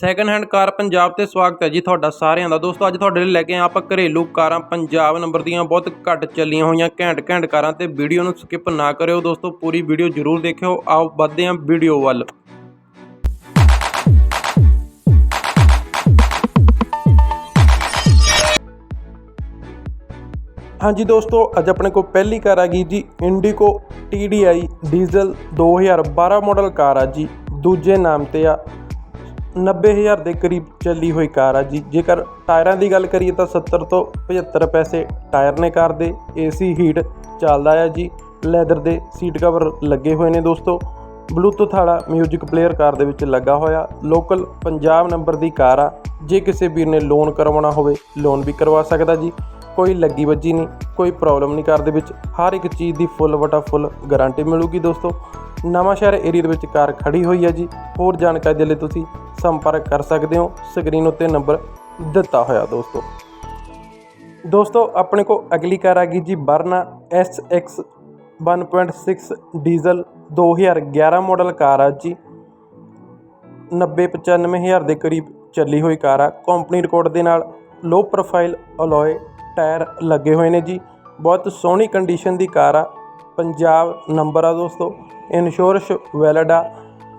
Second hand car Punjab ਤੇ ਸਵਾਗਤ ਹੈ ਜੀ ਤੁਹਾਡਾ ਸਾਰਿਆਂ ਦਾ। ਦੋਸਤੋ, ਅੱਜ ਤੁਹਾਡੇ ਲਈ ਲੈ ਕੇ ਆਏ ਆਪਾਂ ਘਰੇਲੂ ਕਾਰਾਂ। ਪੰਜਾਬ ਨੰਬਰ ਦੀਆਂ ਬਹੁਤ ਘੱਟ ਚੱਲੀਆਂ ਹੋਈਆਂ, ਘੈਂਟ ਘੈਂਟ ਕਾਰਾਂ ਤੇ ਵੀਡੀਓ ਨੂੰ ਸਕਿਪ ਨਾ ਕਰਿਓ। ਦੋਸਤੋ, ਪੂਰੀ ਵੀਡੀਓ ਜ਼ਰੂਰ ਦੇਖਿਓ। ਆਓ, ਵੱਧਦੇ ਹਾਂ ਵੀਡੀਓ ਵੱਲ। ਹਾਂਜੀ ਦੋਸਤੋ, ਅੱਜ ਆਪਣੇ ਕੋਲ ਪਹਿਲੀ ਕਾਰ ਆ ਗਈ ਜੀ Indica TDI diesel 2012 model car ਆ ਜੀ। ਦੂਜੇ ਨਾਮ ਤੇ ਆ 90000 ਦੇ ਕਰੀਬ ਚੱਲੀ ਹੋਈ ਕਾਰ ਆ ਜੀ। ਜੇਕਰ ਟਾਇਰਾਂ ਦੀ ਗੱਲ ਕਰੀਏ ਤਾਂ 70 ਤੋਂ 75 ਪੈਸੇ ਟਾਇਰ ਨੇ ਕਾਰ ਦੇ, ਏਸੀ, ਹੀਟ ਚੱਲਦਾ ਆ ਜੀ। ਲੈਦਰ ਦੇ ਸੀਟ ਕਵਰ ਲੱਗੇ ਹੋਏ ਨੇ ਦੋਸਤੋ। ਬਲੂਟੁੱਥ ਵਾਲਾ 뮤직 ਪਲੇਅਰ ਕਾਰ ਦੇ ਵਿੱਚ ਲੱਗਾ ਹੋਇਆ। ਲੋਕਲ ਪੰਜਾਬ ਨੰਬਰ ਦੀ ਕਾਰ ਆ। ਜੇ ਕਿਸੇ ਵੀਰ ਨੇ ਲੋਨ ਕਰਵਾਉਣਾ ਹੋਵੇ ਲੋਨ ਵੀ ਕਰਵਾ ਸਕਦਾ ਜੀ। ਕੋਈ ਲੱਗੀ ਵੱਜੀ ਨਹੀਂ, ਕੋਈ ਪ੍ਰੋਬਲਮ ਨਹੀਂ ਕਾਰ ਦੇ ਵਿੱਚ। ਹਰ ਇੱਕ ਚੀਜ਼ ਦੀ ਫੁੱਲ ਵਟਾ ਫੁੱਲ ਗਾਰੰਟੀ ਮਿਲੂਗੀ ਦੋਸਤੋ। ਨਵਾਂ ਸ਼ਹਿਰ ਏਰੀਆ ਦੇ ਵਿੱਚ ਕਾਰ ਖੜੀ ਹੋਈ ਹੈ ਜੀ। ਹੋਰ ਜਾਣਕਾਰੀ ਦੇ ਲਈ ਤੁਸੀਂ ਸੰਪਰਕ ਕਰ ਸਕਦੇ ਹੋ। ਸਕਰੀਨ ਉੱਤੇ ਨੰਬਰ ਦਿੱਤਾ ਹੋਇਆ ਦੋਸਤੋ। ਦੋਸਤੋ, ਆਪਣੇ ਕੋ ਅਗਲੀ ਕਾਰ ਆ ਗਈ ਜੀ Verna SX 1.6 diesel 2011 model car ਆ ਜੀ। 90 95000 ਦੇ ਕਰੀਬ ਚੱਲੀ ਹੋਈ ਕਾਰ ਆ। ਕੰਪਨੀ ਰਿਕਾਰਡ ਦੇ ਨਾਲ ਲੋ ਪ੍ਰੋਫਾਈਲ ਅਲੋਏ ਟਾਇਰ ਲੱਗੇ ਹੋਏ ਨੇ ਜੀ। ਬਹੁਤ ਸੋਹਣੀ ਕੰਡੀਸ਼ਨ ਦੀ ਕਾਰ ਆ। ਪੰਜਾਬ ਨੰਬਰ ਆ ਦੋਸਤੋ। ਇੰਸ਼ੋਰੈਂਸ ਵੈਲਿਡ ਆ।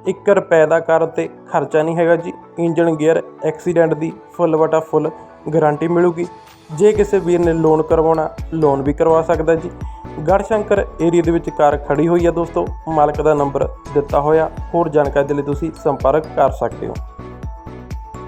1 ਰੁਪਏ ਦਾ ਕਾਰ 'ਤੇ ਖਰਚਾ ਨਹੀਂ ਹੈਗਾ ਜੀ। ਇੰਜਨ ਗੇਅਰ ਐਕਸੀਡੈਂਟ ਦੀ ਫੁੱਲ ਵਟਾ ਫੁੱਲ ਗਾਰੰਟੀ ਮਿਲੂਗੀ। ਜੇ ਕਿਸੇ ਵੀਰ ਨੇ ਲੋਨ ਕਰਵਾਉਣਾ ਲੋਨ ਵੀ ਕਰਵਾ ਸਕਦਾ ਜੀ। ਗੜਸ਼ੰਕਰ ਏਰੀਆ ਦੇ ਵਿੱਚ ਕਾਰ ਖੜੀ ਹੋਈ ਆ ਦੋਸਤੋ। ਮਾਲਕ ਦਾ ਨੰਬਰ ਦਿੱਤਾ ਹੋਇਆ। ਹੋਰ ਜਾਣਕਾਰੀ ਦੇ ਲਈ ਤੁਸੀਂ ਸੰਪਰਕ ਕਰ ਸਕਦੇ ਹੋ।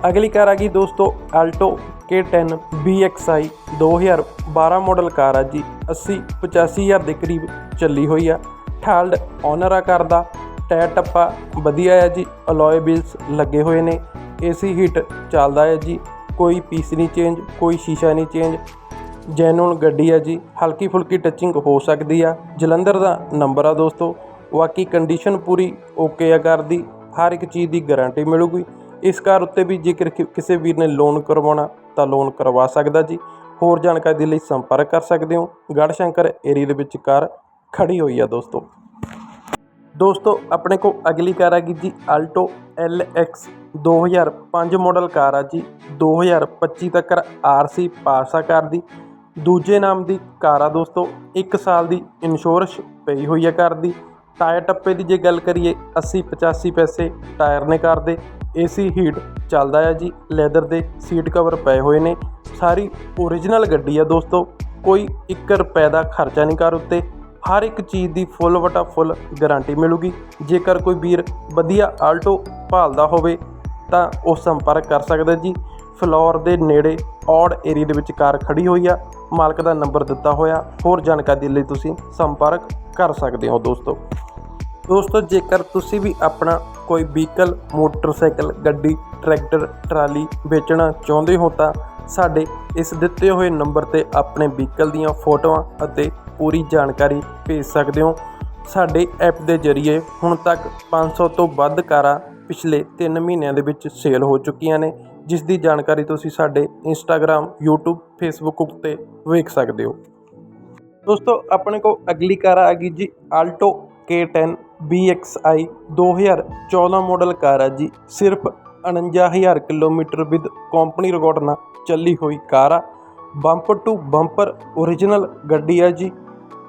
ਅਗਲੀ ਕਾਰ ਆ ਗਈ ਦੋਸਤੋ Alto K10 BXI 2012 model car ਆ ਜੀ। 80 85000 ਦੇ ਕਰੀਬ ਚੱਲੀ ਹੋਈ ਆ। ਠਾਲਡ ਓਨਰ ਆ ਕਾਰ ਦਾ। ਟਾਇਰ ਟੱਪਾ ਵਧੀਆ ਆ ਜੀ। ਅਲੋਏ ਵੀਲਸ ਲੱਗੇ ਹੋਏ ਨੇ। ਏਸੀ ਹੀਟ ਚੱਲਦਾ ਹੈ ਜੀ। ਕੋਈ ਪੀਸ ਨਹੀਂ ਚੇਂਜ ਕੋਈ ਸ਼ੀਸ਼ਾ ਨਹੀਂ ਚੇਂਜ ਜੈਨੂਨ ਗੱਡੀ ਆ ਜੀ। ਹਲਕੀ ਫੁਲਕੀ ਟੱਚਿੰਗ ਹੋ ਸਕਦੀ ਆ। ਜਲੰਧਰ ਦਾ ਨੰਬਰ ਆ ਦੋਸਤੋ। ਬਾਕੀ ਕੰਡੀਸ਼ਨ ਪੂਰੀ ਓਕੇ ਆ ਕਾਰ ਦੀ। ਹਰ ਇੱਕ ਚੀਜ਼ ਦੀ ਗਾਰੰਟੀ ਮਿਲੂਗੀ। ਇਸ ਕਾਰ ਉੱਤੇ ਵੀ ਜੇਕਰ ਕਿ- ਕਿਸੇ ਵੀਰ ਨੇ ਲੋਨ ਕਰਵਾਉਣਾ ਤਾਂ ਲੋਨ ਕਰਵਾ ਸਕਦਾ ਜੀ। ਹੋਰ ਜਾਣਕਾਰੀ ਦੇ ਲਈ ਸੰਪਰਕ ਕਰ ਸਕਦੇ ਹੋ। ਗੜਸ਼ੰਕਰ ਏਰੀਆ ਦੇ ਵਿੱਚ ਕਾਰ ਖੜੀ ਹੋਈ ਆ ਦੋਸਤੋ। ਦੋਸਤੋ, ਆਪਣੇ ਕੋਲ ਅਗਲੀ ਕਾਰ ਆ ਗਈ ਜੀ ਆਲਟੋ LX 2005 ਮਾਡਲ ਕਾਰ ਆ ਜੀ। 2025 ਤੱਕ ਆਰਸੀ ਪਾਸ ਆ ਕਾਰ ਦੀ। ਦੂਜੇ ਨਾਮ ਦੀ ਕਾਰ ਆ ਦੋਸਤੋ 1 ਸਾਲ ਦੀ ਇੰਸ਼ੋਰੈਂਸ ਪਈ ਹੋਈ ਆ ਕਾਰ ਦੀ। ਟਾਇਰ ਟੱਪੇ ਦੀ ਜੇ ਗੱਲ ਕਰੀਏ 80 85 ਪੈਸੇ ਟਾਇਰ ਨੇ ਕਾਰ ਦੇ। ਏਸੀ ਹੀਟ ਚੱਲਦਾ ਆ ਜੀ। ਲੈਦਰ ਦੇ ਸੀਟ ਕਵਰ ਪਏ ਹੋਏ ਨੇ। ਸਾਰੀ ਓਰੀਜਨਲ ਗੱਡੀ ਆ ਦੋਸਤੋ। ਕੋਈ 1 ਰੁਪਏ ਦਾ ਖਰਚਾ ਨਹੀਂ ਕਰ ਉੱਤੇ। ਹਰ ਇੱਕ ਚੀਜ਼ ਦੀ ਫੁੱਲ ਵਟਾ ਫੁੱਲ ਗਾਰੰਟੀ ਮਿਲੂਗੀ। ਜੇਕਰ ਕੋਈ ਵੀਰ ਵਧੀਆ ਆਲਟੋ ਭਾਲਦਾ ਹੋਵੇ, ਤਾਂ ਉਹ ਸੰਪਰਕ ਕਰ ਸਕਦਾ ਜੀ। ਫਲੋਰ ਦੇ ਨੇੜੇ ਔੜ ਏਰੀਆ ਦੇ ਵਿੱਚ ਕਾਰ ਖੜੀ ਹੋਈ ਆ। ਮਾਲਕ ਦਾ ਨੰਬਰ ਦਿੱਤਾ ਹੋਇਆ। ਹੋਰ ਜਾਣਕਾਰੀ ਲਈ ਤੁਸੀਂ ਸੰਪਰਕ ਕਰ ਸਕਦੇ ਹੋ ਦੋਸਤੋ। ਦੋਸਤੋ, ਜੇਕਰ ਤੁਸੀਂ ਵੀ ਆਪਣਾ ਕੋਈ ਵਹੀਕਲ, ਮੋਟਰਸਾਈਕਲ, ਗੱਡੀ, ਟਰੈਕਟਰ, ਟਰਾਲੀ ਵੇਚਣਾ ਚਾਹੁੰਦੇ ਹੋ ਤਾਂ ਸਾਡੇ ਇਸ ਦਿੱਤੇ ਹੋਏ ਨੰਬਰ ਤੇ ਆਪਣੇ ਵਹੀਕਲ ਦੀਆਂ ਫੋਟੋਆਂ ਅਤੇ ਪੂਰੀ ਜਾਣਕਾਰੀ ਭੇਜ ਸਕਦੇ ਹੋ। ਸਾਡੇ ਐਪ ਦੇ ਜ਼ਰੀਏ ਹੁਣ ਤੱਕ 500 ਤੋਂ ਵੱਧ ਕਾਰਾਂ ਪਿਛਲੇ 3 ਮਹੀਨਿਆਂ ਦੇ ਵਿੱਚ ਸੇਲ ਹੋ ਚੁੱਕੀਆਂ ਨੇ, ਜਿਸ ਦੀ ਜਾਣਕਾਰੀ ਤੁਸੀਂ ਸਾਡੇ ਇੰਸਟਾਗ੍ਰam YouTube, Facebook ਉੱਤੇ ਵੇਖ ਸਕਦੇ ਹੋ। ਦੋਸਤੋ, ਆਪਣੇ ਕੋਲ ਅਗਲੀ ਕਾਰ ਆ ਗਈ ਜੀ Alto K10 BXI 2014 model car ਆ ਜੀ। ਸਿਰਫ 49000 ਕਿਲੋਮੀਟਰ ਵਿਦ ਕੰਪਨੀ ਰਿਕਾਰਡ ਨਾਲ ਚੱਲੀ ਹੋਈ ਕਾਰ ਆ। ਬੰਪਰ ਟੂ ਬੰਪਰ ਓਰੀਜਨਲ ਗੱਡੀ ਆ ਜੀ।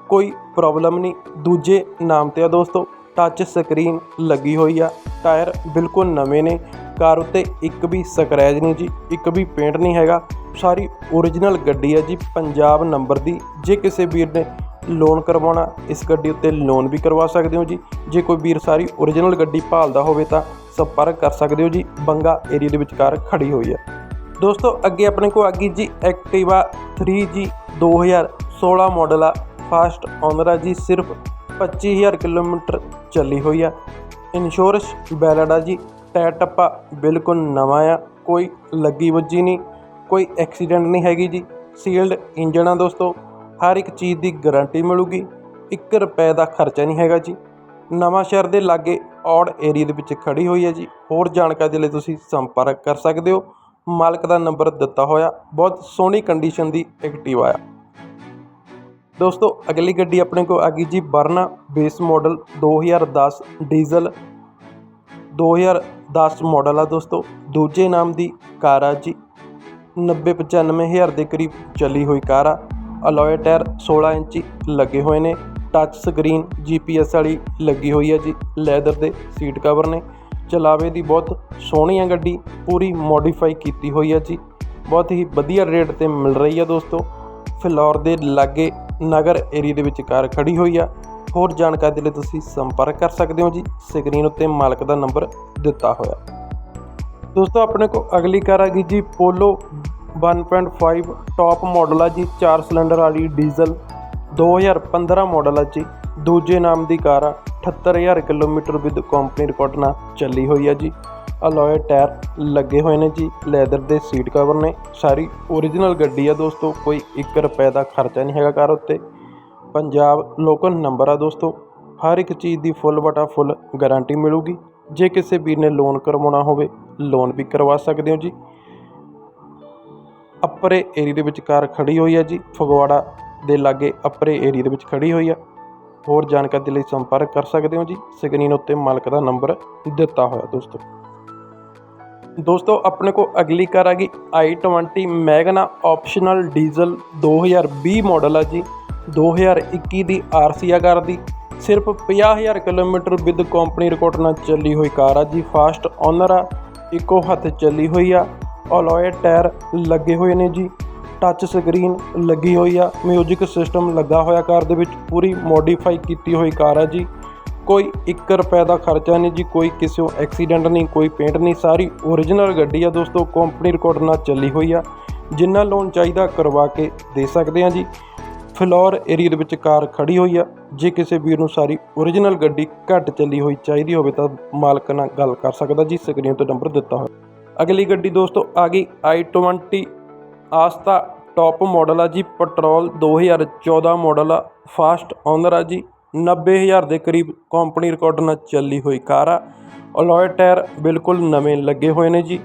ਕੋਈ ਪ੍ਰੋਬਲਮ ਨਹੀਂ। ਦੂਜੇ ਨਾਮ ਤੇ ਆ ਦੋਸਤੋ ਟੱਚ ਸਕਰੀਨ ਲੱਗੀ ਹੋਈ ਆ। ਟਾਇਰ ਬਿਲਕੁਲ ਨਵੇਂ ਨੇ। ਕਾਰ ਉੱਤੇ ਇੱਕ ਵੀ ਸਕਰੈਚ ਨਹੀਂ ਜੀ, ਇੱਕ ਵੀ ਪੇਂਟ ਨਹੀਂ ਹੈਗਾ। ਸਾਰੀ ਓਰੀਜਨਲ ਗੱਡੀ ਆ ਜੀ, ਪੰਜਾਬ ਨੰਬਰ ਦੀ। ਜੇ ਕਿਸੇ ਵੀਰ ਨੇ ਲੋਨ ਕਰਵਾਉਣਾ, ਇਸ ਗੱਡੀ ਉੱਤੇ ਲੋਨ ਵੀ ਕਰਵਾ ਸਕਦੇ ਹੋ ਜੀ। ਜੇ ਕੋਈ ਵੀਰ ਸਾਰੀ ਓਰੀਜਨਲ ਗੱਡੀ ਭਾਲਦਾ ਹੋਵੇ ਤਾਂ ਸੰਪਰਕ ਕਰ ਸਕਦੇ ਹੋ ਜੀ। ਬੰਗਾ ਏਰੀਆ ਦੇ ਵਿਚਕਾਰ ਖੜੀ ਹੋਈ ਹੈ ਦੋਸਤੋ, ਅੱਗੇ ਆਪਣੇ ਕੋਲ ਆ ਗਈ ਜੀ ਐਕਟਿਵਾ 3G 2016 ਮਾਡਲ ਆ। ਫਾਸਟ ਓਨਰ ਆ ਜੀ, ਸਿਰਫ 25000 ਕਿਲੋਮੀਟਰ ਚੱਲੀ ਹੋਈ ਆ। ਇੰਸ਼ੋਰੈਂਸ ਵੈਲਿਡ ਆ ਜੀ ਟਾਇਰ ਟੱਪਾ ਬਿਲਕੁਲ ਨਵਾਂ ਆ। ਕੋਈ ਲੱਗੀ ਵੱਜੀ ਨਹੀਂ, ਕੋਈ ਐਕਸੀਡੈਂਟ ਨਹੀਂ ਹੈਗੀ ਜੀ। ਸੀਲਡ ਇੰਜਨ ਆ ਦੋਸਤੋ। ਹਰ ਇੱਕ ਚੀਜ਼ ਦੀ ਗਾਰੰਟੀ ਮਿਲੂਗੀ। 1 ਰੁਪਏ ਦਾ ਖਰਚਾ ਨਹੀਂ ਹੈਗਾ ਜੀ। ਨਵਾਂ ਸ਼ਹਿਰ ਦੇ ਲਾਗੇ ਔੜ ਏਰੀਆ ਦੇ ਵਿੱਚ ਖੜੀ ਹੋਈ ਹੈ ਜੀ। ਹੋਰ ਜਾਣਕਾਰੀ ਦੇ ਲਈ ਤੁਸੀਂ ਸੰਪਰਕ ਕਰ ਸਕਦੇ ਹੋ। ਮਾਲਕ ਦਾ ਨੰਬਰ ਦਿੱਤਾ ਹੋਇਆ। ਬਹੁਤ ਸੋਹਣੀ ਕੰਡੀਸ਼ਨ ਦੀ ਐਕਟਿਵਾ ਆ ਦੋਸਤੋ, ਅਗਲੀ ਗੱਡੀ ਆਪਣੇ ਕੋਲ ਆ ਗਈ ਜੀ Verna base model 2010 diesel 2000 10 model ਆ ਦੋਸਤੋ। ਦੂਜੇ ਨਾਮ ਦੀ ਕਾਰ ਆ ਜੀ। 90 95 ਹਜ਼ਾਰ ਦੇ ਕਰੀਬ ਚੱਲੀ ਹੋਈ ਕਾਰ ਆ। ਅਲੋਏ ਟਾਇਰ 16 ਇੰਚੀ ਲੱਗੇ ਹੋਏ ਨੇ। ਟੱਚ ਸਕਰੀਨ ਜੀਪੀਐਸ ਵਾਲੀ ਲੱਗੀ ਹੋਈ ਹੈ ਜੀ। ਲੈਦਰ ਦੇ ਸੀਟ ਕਵਰ ਨੇ। ਚਲਾਵੇ ਦੀ ਬਹੁਤ ਸੋਹਣੀ ਆ ਗੱਡੀ। ਪੂਰੀ ਮੋਡੀਫਾਈ ਕੀਤੀ ਹੋਈ ਹੈ ਜੀ। ਬਹੁਤ ਹੀ ਵਧੀਆ ਰੇਟ ਤੇ ਮਿਲ ਰਹੀ ਹੈ ਦੋਸਤੋ। ਫਿਲੌਰ ਦੇ ਲਾਗੇ ਨਗਰ ਏਰੀਆ ਦੇ ਵਿੱਚ ਕਾਰ ਖੜੀ ਹੋਈ ਆ। ਹੋਰ ਜਾਣਕਾਰੀ ਦੇ ਲਈ ਤੁਸੀਂ ਸੰਪਰਕ ਕਰ ਸਕਦੇ ਹੋ ਜੀ। ਸਕਰੀਨ ਉੱਤੇ ਮਾਲਕ ਦਾ ਨੰਬਰ ਦਿੱਤਾ ਹੋਇਆ। ਦੋਸਤੋ, ਆਪਣੇ ਕੋਲ ਅਗਲੀ ਕਾਰ ਆ ਗਈ ਜੀ। ਪੋਲੋ 1.5 ਟੌਪ ਮਾਡਲ ਆ ਜੀ 4 ਸਿਲੰਡਰ ਵਾਲੀ ਡੀਜ਼ਲ 2015 ਮਾਡਲ ਆ ਜੀ, ਦੂਜੇ ਨਾਮ ਦੀ ਕਾਰ ਆ 78000 ਕਿਲੋਮੀਟਰ ਵਿਦ ਕੰਪਨੀ ਰਿਕਾਰਡ ਨਾਲ ਚੱਲੀ ਹੋਈ ਆ ਜੀ। ਅਲੋਏ ਟਾਇਰ ਲੱਗੇ ਹੋਏ ਨੇ ਜੀ ਲੈਦਰ ਦੇ ਸੀਟ ਕਵਰ ਨੇ, ਸਾਰੀ ਓਰੀਜਨਲ ਗੱਡੀ ਆ ਦੋਸਤੋ, ਕੋਈ 1 ਰੁਪਏ ਦਾ ਖਰਚਾ ਨਹੀਂ ਹੈਗਾ ਕਾਰ ਉੱਤੇ। ਪੰਜਾਬ ਲੋਕਲ ਨੰਬਰ ਆ ਦੋਸਤੋ, ਹਰ ਇੱਕ ਚੀਜ਼ ਦੀ ਫੁੱਲ ਬਟਾ ਫੁੱਲ ਗਾਰੰਟੀ ਮਿਲੂਗੀ। ਜੇ ਕਿਸੇ ਵੀਰ ਨੇ ਲੋਨ ਕਰਵਾਉਣਾ ਹੋਵੇ ਲੋਨ ਵੀ ਕਰਵਾ ਸਕਦੇ ਹੋ ਜੀ। ਅਪਰੇ ਏਰੀਆ ਦੇ ਵਿੱਚ ਕਾਰ ਖੜੀ ਹੋਈ ਹੈ ਜੀ। ਫਗਵਾੜਾ ਦੇ ਲਾਗੇ ਅਪਰੇ ਏਰੀਆ ਦੇ ਵਿੱਚ ਖੜੀ ਹੋਈ ਆ। ਹੋਰ ਜਾਣਕਾਰੀ ਦੇ ਲਈ ਸੰਪਰਕ ਕਰ ਸਕਦੇ ਹੋ ਜੀ। ਸਕਰੀਨ ਉੱਤੇ ਮਾਲਕ ਦਾ ਨੰਬਰ ਦਿੱਤਾ ਹੋਇਆ ਦੋਸਤੋ। ਦੋਸਤੋ, ਆਪਣੇ ਕੋ ਅਗਲੀ ਕਾਰ ਆ ਗਈ i20 Magna optional diesel 2020 model ਆ ਜੀ। 2021 ਦੀ ਆਰਸੀ ਆ ਕਾਰ ਦੀ। ਸਿਰਫ 50000 ਕਿਲੋਮੀਟਰ ਵਿਦ ਕੰਪਨੀ ਰਿਕਾਰਡ ਨਾਲ ਚੱਲੀ ਹੋਈ ਕਾਰ ਆ ਜੀ। ਫਾਸਟ ਓਨਰ ਆ, ਇੱਕੋ ਹੱਥ ਚੱਲੀ ਹੋਈ ਆ। ਅਲੋਏ ਟਾਇਰ ਲੱਗੇ ਹੋਏ ਨੇ ਜੀ। ਟੱਚ ਸਕਰੀਨ ਲੱਗੀ ਹੋਈ ਆ। ਮਿਊਜ਼ਿਕ ਸਿਸਟਮ ਲੱਗਾ ਹੋਇਆ ਕਾਰ ਦੇ ਵਿੱਚ। ਪੂਰੀ ਮੋਡੀਫਾਈ ਕੀਤੀ ਹੋਈ ਕਾਰ ਆ ਜੀ। ਕੋਈ 1 ਰੁਪਏ ਦਾ ਖਰਚਾ ਨਹੀਂ ਜੀ। ਕੋਈ ਕਿਸੇ ਐਕਸੀਡੈਂਟ ਨਹੀਂ, ਕੋਈ ਪੇਂਟ ਨਹੀਂ। ਸਾਰੀ ਓਰੀਜਨਲ ਗੱਡੀ ਆ ਦੋਸਤੋ। ਕੰਪਨੀ ਰਿਕਾਰਡ ਨਾਲ ਚੱਲੀ ਹੋਈ ਆ। ਜਿੰਨਾ ਲੋਨ ਚਾਹੀਦਾ ਕਰਵਾ ਕੇ ਦੇ ਸਕਦੇ ਆ ਜੀ। ਫਲੋਰ ਏਰੀਆ ਦੇ ਵਿੱਚ ਕਾਰ ਖੜੀ ਹੋਈ ਆ। ਜੇ ਕਿਸੇ ਵੀਰ ਨੂੰ ਸਾਰੀ ਓਰੀਜਨਲ ਗੱਡੀ ਘੱਟ ਚੱਲੀ ਹੋਈ ਚਾਹੀਦੀ ਹੋਵੇ ਤਾਂ ਮਾਲਕ ਨਾਲ ਗੱਲ ਕਰ ਸਕਦਾ ਜੀ। ਸਕਰੀਨ ਤੇ ਨੰਬਰ ਦਿੱਤਾ ਹੋਇਆ। ਅਗਲੀ ਗੱਡੀ ਦੋਸਤੋ ਆ ਗਈ i20 ਆਸਤਾ ਟੌਪ ਮਾਡਲ ਆ ਜੀ ਪੈਟਰੋਲ 2014 ਮਾਡਲ ਆ ਫਾਸਟ ਓਨਰ ਆ ਜੀ 90000 ਦੇ ਕਰੀਬ ਕੰਪਨੀ ਰਿਕਾਰਡ ਨਾਲ ਚੱਲੀ ਹੋਈ ਕਾਰ ਆ। ਅਲੋਏ ਟਾਇਰ ਬਿਲਕੁਲ ਨਵੇਂ ਲੱਗੇ ਹੋਏ ਨੇ ਜੀ,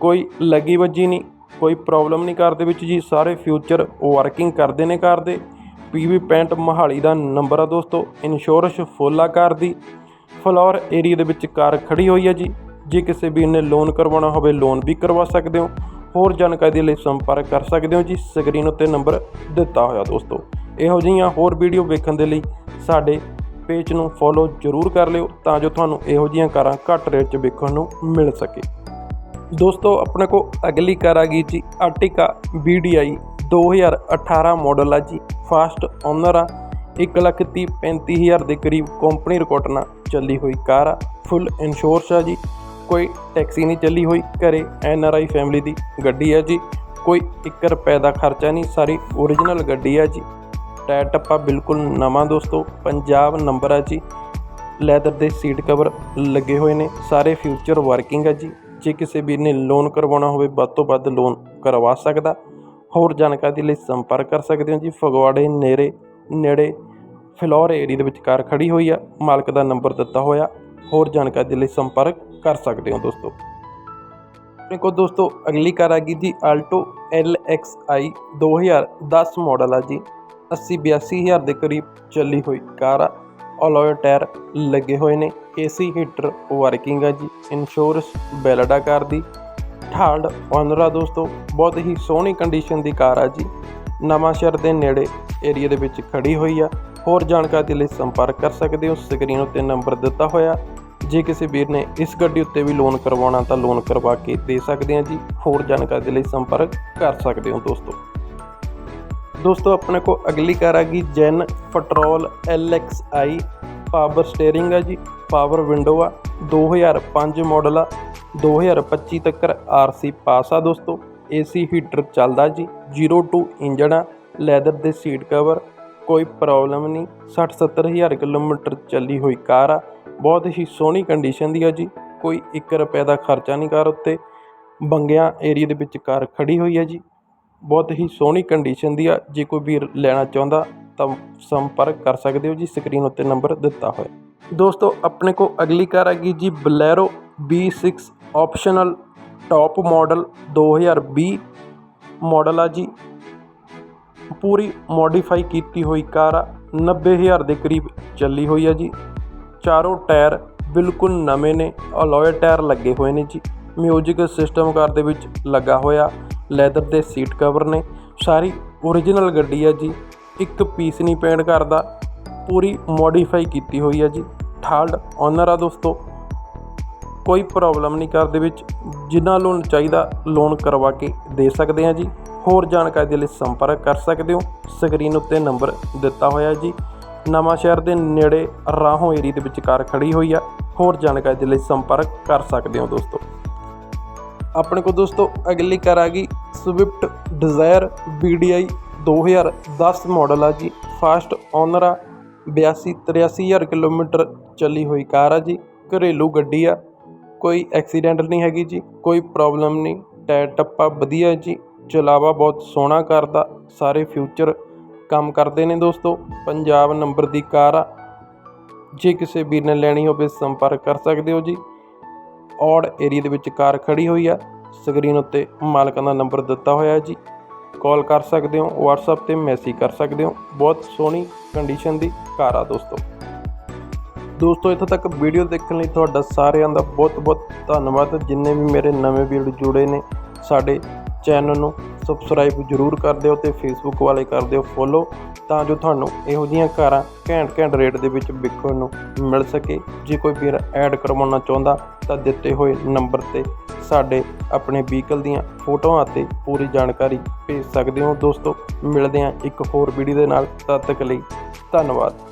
ਕੋਈ ਲੱਗੀ ਵੱਜੀ ਨਹੀਂ, ਕੋਈ ਪ੍ਰੋਬਲਮ ਨਹੀਂ ਕਾਰ ਦੇ ਵਿੱਚ ਜੀ, ਸਾਰੇ ਫਿਊਚਰ ਵਰਕਿੰਗ ਕਰਦੇ ਨੇ ਕਾਰ ਦੇ। ਪੀਵੀ ਪੈਂਟ ਮਹਾਲੀ ਦਾ ਨੰਬਰ ਆ ਦੋਸਤੋ ਇੰਸ਼ੋਰੈਂਸ ਫੁੱਲ ਆ ਕਾਰ ਦੀ। ਫਲੋਰ ਏਰੀਆ ਦੇ ਵਿੱਚ ਕਾਰ ਖੜੀ ਹੋਈ ਆ ਜੀ ਜੇ ਕਿਸੇ ਵੀਰ ਨੇ ਲੋਨ ਕਰਵਾਉਣਾ ਹੋਵੇ ਲੋਨ ਵੀ ਕਰਵਾ ਸਕਦੇ ਹੋ। ਹੋਰ ਜਾਣਕਾਰੀ ਦੇ ਲਈ ਸੰਪਰਕ ਕਰ ਸਕਦੇ ਹੋ ਜੀ। ਸਕਰੀਨ ਉੱਤੇ ਨੰਬਰ ਦਿੱਤਾ ਹੋਇਆ ਦੋਸਤੋ। ਇਹੋ ਜਿਹੀਆਂ ਹੋਰ ਵੀਡੀਓ ਵੇਖਣ ਦੇ ਲਈ ਸਾਡੇ ਪੇਜ ਨੂੰ ਫੋਲੋ ਜ਼ਰੂਰ ਕਰ ਲਿਓ ਤਾਂ ਜੋ ਤੁਹਾਨੂੰ ਇਹੋ ਜਿਹੀਆਂ ਕਾਰਾਂ ਘੱਟ ਰੇਟ 'ਚ ਵੇਖਣ ਨੂੰ ਮਿਲ ਸਕੇ। ਦੋਸਤੋ, ਆਪਣੇ ਕੋ ਅਗਲੀ ਕਾਰ ਆ ਗਈ ਜੀ ਆਰਟਿਕਾ BDI 2018 ਮਾਡਲ ਆ ਜੀ। ਫਾਸਟ ਓਨਰ ਆ। 135000 ਦੇ ਕਰੀਬ ਕੰਪਨੀ ਰਿਕਾਰਡ ਨਾਲ ਚੱਲੀ ਹੋਈ ਕਾਰ ਆ। ਫੁੱਲ ਇੰਸ਼ੋਰਸ ਆ ਜੀ। ਕੋਈ ਟੈਕਸੀ ਨਹੀਂ ਚੱਲੀ ਹੋਈ, ਘਰੇ ਆਈ ਫੈਮਿਲੀ ਦੀ ਗੱਡੀ ਆ ਜੀ। ਕੋਈ 1 ਰੁਪਏ ਦਾ ਖਰਚਾ ਨਹੀਂ, ਸਾਰੀ ਓਰੀਜਨਲ ਗੱਡੀ ਆ ਜੀ। ਟਾਇਰ ਟੱਪਾ ਬਿਲਕੁਲ ਨਵਾਂ ਦੋਸਤੋ, ਪੰਜਾਬ ਨੰਬਰ ਆ ਜੀ। ਲੈਦਰ ਦੇ ਸੀਟ ਕਵਰ ਲੱਗੇ ਹੋਏ ਨੇ, ਸਾਰੇ ਫਿਊਚਰ ਵਰਕਿੰਗ ਆ ਜੀ। ਜੇ ਕਿਸੇ ਵੀਰ ਨੇ ਲੋਨ ਕਰਵਾਉਣਾ ਹੋਵੇ, ਵੱਧ ਤੋਂ ਵੱਧ ਲੋਨ ਕਰਵਾ ਸਕਦਾ। ਹੋਰ ਜਾਣਕਾਰੀ ਲਈ ਸੰਪਰਕ ਕਰ ਸਕਦੇ ਹੋ ਜੀ। ਫਗਵਾੜੇ ਨੇੜੇ ਨੇੜੇ ਫਿਲੌਰ ਏਰੀਆ ਦੇ ਵਿੱਚ ਕਾਰ ਖੜੀ ਹੋਈ ਆ। ਮਾਲਕ ਦਾ ਨੰਬਰ ਦਿੱਤਾ ਹੋਇਆ। ਹੋਰ ਜਾਣਕਾਰੀ ਲਈ ਸੰਪਰਕ ਕਰ ਸਕਦੇ ਹੋ ਦੋਸਤੋ। ਆਪਣੇ ਕੋਲ ਦੋਸਤੋ, ਅਗਲੀ ਕਾਰ ਆ ਗਈ ਜੀ ਆਲਟੋ LXI 2010 ਮਾਡਲ ਆ ਜੀ। 80 82000 ਦੇ ਕਰੀਬ ਚੱਲੀ ਹੋਈ ਕਾਰ ਆ। ਅਲੋਏ ਟਾਇਰ ਲੱਗੇ ਹੋਏ ਨੇ। ਏਸੀ ਹੀਟਰ ਵਰਕਿੰਗ ਆ ਜੀ। ਇੰਸ਼ੋਰੈਂਸ ਬੈਲਡਾ ਕਾਰ ਦੀ। ਠਾਲਡ ਔਨਰਾ ਦੋਸਤੋ। ਬਹੁਤ ਹੀ ਸੋਹਣੀ ਕੰਡੀਸ਼ਨ ਦੀ ਕਾਰ ਆ ਜੀ। ਨਵਾਂ ਸ਼ਹਿਰ ਦੇ ਨੇੜੇ ਏਰੀਆ ਦੇ ਵਿੱਚ ਖੜੀ ਹੋਈ ਆ। ਹੋਰ ਜਾਣਕਾਰੀ ਲਈ ਸੰਪਰਕ ਕਰ ਸਕਦੇ ਹੋ। ਸਕਰੀਨ ਉੱਤੇ ਨੰਬਰ ਦਿੱਤਾ ਹੋਇਆ। ਜੇ ਕਿਸੇ ਵੀਰ ਨੇ ਇਸ ਗੱਡੀ ਉੱਤੇ ਵੀ ਲੋਨ ਕਰਵਾਉਣਾ ਤਾਂ ਲੋਨ ਕਰਵਾ ਕੇ ਦੇ ਸਕਦੇ ਹਾਂ ਜੀ। ਹੋਰ ਜਾਣਕਾਰੀ ਲਈ ਸੰਪਰਕ ਕਰ ਸਕਦੇ ਹੋ ਦੋਸਤੋ। ਦੋਸਤੋ, ਆਪਣੇ ਕੋ ਅਗਲੀ ਕਾਰ ਆ ਗਈ, Zen petrol LXI power steering ਆ ਜੀ, ਪਾਵਰ ਵਿੰਡੋ ਆ 2005 ਮਾਡਲ ਆ 2025 ਤੱਕ ਆਰਸੀ ਪਾਸ ਆ ਦੋਸਤੋ। ਏਸੀ ਹੀਟਰ ਚੱਲਦਾ ਜੀ 02 ਇੰਜਣ ਆ, ਲੈਦਰ ਦੇ ਸੀਟ ਕਵਰ, ਕੋਈ ਪ੍ਰੋਬਲਮ ਨਹੀਂ 60 70 ਹਜ਼ਾਰ ਕਿਲੋਮੀਟਰ ਚੱਲੀ ਹੋਈ ਕਾਰ ਆ। ਬਹੁਤ ਹੀ ਸੋਹਣੀ ਕੰਡੀਸ਼ਨ ਦੀ ਆ ਜੀ। ਕੋਈ 1 ਰੁਪਏ ਦਾ ਖਰਚਾ ਨਹੀਂ ਕਾਰ ਉੱਤੇ। ਬੰਗਿਆਂ ਏਰੀਆ ਦੇ ਵਿੱਚ ਕਾਰ ਖੜੀ ਹੋਈ ਹੈ ਜੀ। ਬਹੁਤ ਹੀ ਸੋਹਣੀ ਕੰਡੀਸ਼ਨ ਦੀ ਆ। ਜੇ ਕੋਈ ਵੀਰ ਲੈਣਾ ਚਾਹੁੰਦਾ ਤਾਂ ਸੰਪਰਕ ਕਰ ਸਕਦੇ ਹੋ ਜੀ। ਸਕਰੀਨ ਉੱਤੇ ਨੰਬਰ ਦਿੱਤਾ ਹੋਇਆ। ਦੋਸਤੋ, ਆਪਣੇ ਕੋ ਅਗਲੀ ਕਾਰ ਆ ਗਈ ਜੀ Bolero B6 optional top model 2020 model ਆ ਜੀ। ਪੂਰੀ ਮੋਡੀਫਾਈ ਕੀਤੀ ਹੋਈ ਕਾਰ ਆ। 90000 ਦੇ ਕਰੀਬ ਚੱਲੀ ਹੋਈ ਆ ਜੀ। ਚਾਰੋਂ ਟਾਇਰ ਬਿਲਕੁਲ ਨਵੇਂ ਨੇ, ਅਲੋਏ ਟਾਇਰ ਲੱਗੇ ਹੋਏ ਨੇ ਜੀ। ਮਿਊਜ਼ਿਕ ਸਿਸਟਮ ਕਾਰ ਦੇ ਵਿੱਚ ਲੱਗਾ ਹੋਇਆ ਲੈਦਰ ਦੇ ਸੀਟ ਕਵਰ ਨੇ। ਸਾਰੀ ਓਰੀਜਨਲ ਗੱਡੀ ਆ ਜੀ। ਇੱਕ ਪੀਸ ਨਹੀਂ ਪੇਂਟ ਕਰਦਾ, ਪੂਰੀ ਮੋਡੀਫਾਈ ਕੀਤੀ ਹੋਈ ਹੈ ਜੀ। ਥਰਡ ਓਨਰ ਆ ਦੋਸਤੋ। ਕੋਈ ਪ੍ਰੋਬਲਮ ਨਹੀਂ ਕਾਰ ਦੇ ਵਿੱਚ। ਜਿੰਨਾ ਲੋਨ ਚਾਹੀਦਾ ਲੋਨ ਕਰਵਾ ਕੇ ਦੇ ਸਕਦੇ ਹਾਂ ਜੀ। ਹੋਰ ਜਾਣਕਾਰੀ ਦੇ ਲਈ ਸੰਪਰਕ ਕਰ ਸਕਦੇ ਹੋ। ਸਕਰੀਨ ਉੱਤੇ ਨੰਬਰ ਦਿੱਤਾ ਹੋਇਆ ਜੀ। ਨਵਾਂ ਸ਼ਹਿਰ ਦੇ ਨੇੜੇ ਰਾਹੋਂ ਏਰੀਆ ਦੇ ਵਿੱਚ ਕਾਰ ਖੜੀ ਹੋਈ ਆ। ਹੋਰ ਜਾਣਕਾਰੀ ਦੇ ਲਈ ਸੰਪਰਕ ਕਰ ਸਕਦੇ ਹੋ ਦੋਸਤੋ। ਆਪਣੇ ਕੋਲ ਦੋਸਤੋ, ਅਗਲੀ ਕਾਰ ਆ ਗਈ ਸਵਿਫਟ ਡਿਜ਼ਾਇਰ BDI 2010 ਮਾਡਲ ਆ ਜੀ। ਫਾਸਟ ਓਨਰ ਆ 82 83000 ਕਿਲੋਮੀਟਰ ਚੱਲੀ ਹੋਈ ਕਾਰ ਆ ਜੀ। ਘਰੇਲੂ ਗੱਡੀ ਆ, ਕੋਈ ਐਕਸੀਡੈਂਟ ਨਹੀਂ ਹੈਗੀ ਜੀ, ਕੋਈ ਪ੍ਰੋਬਲਮ ਨਹੀਂ। ਟਾਇਰ ਟੱਪਾ ਵਧੀਆ ਜੀ, ਚਲਾਵਾ ਬਹੁਤ ਸੋਹਣਾ ਕਰਦਾ ਸਾਰੇ ਫਿਊਚਰ ਕੰਮ ਕਰਦੇ ਨੇ ਦੋਸਤੋ। ਪੰਜਾਬ ਨੰਬਰ ਦੀ ਕਾਰ ਆ। ਜੇ ਕਿਸੇ ਵੀਰ ਨੇ ਲੈਣੀ ਹੋਵੇ ਸੰਪਰਕ ਕਰ ਸਕਦੇ ਹੋ ਜੀ। ਔੜ ਏਰੀਆ ਦੇ ਵਿੱਚ ਕਾਰ ਖੜੀ ਹੋਈ ਆ। ਸਕਰੀਨ ਉੱਤੇ ਮਾਲਕਾਂ ਦਾ ਨੰਬਰ ਦਿੱਤਾ ਹੋਇਆ ਜੀ। ਕਾਲ ਕਰ ਸਕਦੇ ਹੋ, WhatsApp ਤੇ ਮੈਸੇਜ ਕਰ ਸਕਦੇ ਹੋ। ਬਹੁਤ ਸੋਹਣੀ ਕੰਡੀਸ਼ਨ ਦੀ ਕਾਰ ਆ ਦੋਸਤੋ। ਦੋਸਤੋ, ਇੱਥੇ ਤੱਕ ਵੀਡੀਓ ਦੇਖਣ ਲਈ ਤੁਹਾਡਾ ਸਾਰਿਆਂ ਦਾ ਬਹੁਤ ਬਹੁਤ ਧੰਨਵਾਦ। ਜਿੰਨੇ ਵੀ ਮੇਰੇ ਨਵੇਂ ਵੀਰ ਜੁੜੇ ਨੇ ਸਾਡੇ ਚੈਨਲ ਨੂੰ ਸਬਸਕ੍ਰਾਈਬ ਜਰੂਰ ਕਰ ਦਿਓ ਤੇ ਫੇਸਬੁੱਕ ਵਾਲੇ ਕਰ ਦਿਓ ਫੋਲੋ ਤਾਂ ਜੋ ਤੁਹਾਨੂੰ ਇਹੋ ਜਿਹੀਆਂ ਕਾਰਾਂ ਘੈਂਟ ਘੈਂਟ ਰੇਟ ਦੇ ਵਿੱਚ ਵਿਕਣ ਨੂੰ ਮਿਲ ਸਕੇ। ਜੇ ਕੋਈ ਵੀਰ ਐਡ ਕਰਵਾਉਣਾ ਚਾਹੁੰਦਾ ਤਾਂ ਦਿੱਤੇ ਹੋਏ ਨੰਬਰ ਤੇ ਸਾਡੇ ਆਪਣੇ ਵਹੀਕਲ ਦੀਆਂ ਫੋਟੋਆਂ ਅਤੇ ਪੂਰੀ ਜਾਣਕਾਰੀ ਭੇਜ ਸਕਦੇ ਹੋ। ਦੋਸਤੋ, ਮਿਲਦੇ ਹਾਂ ਇੱਕ ਹੋਰ ਵੀਡੀਓ ਦੇ ਨਾਲ। ਤਦ ਤੱਕ ਲਈ ਧੰਨਵਾਦ।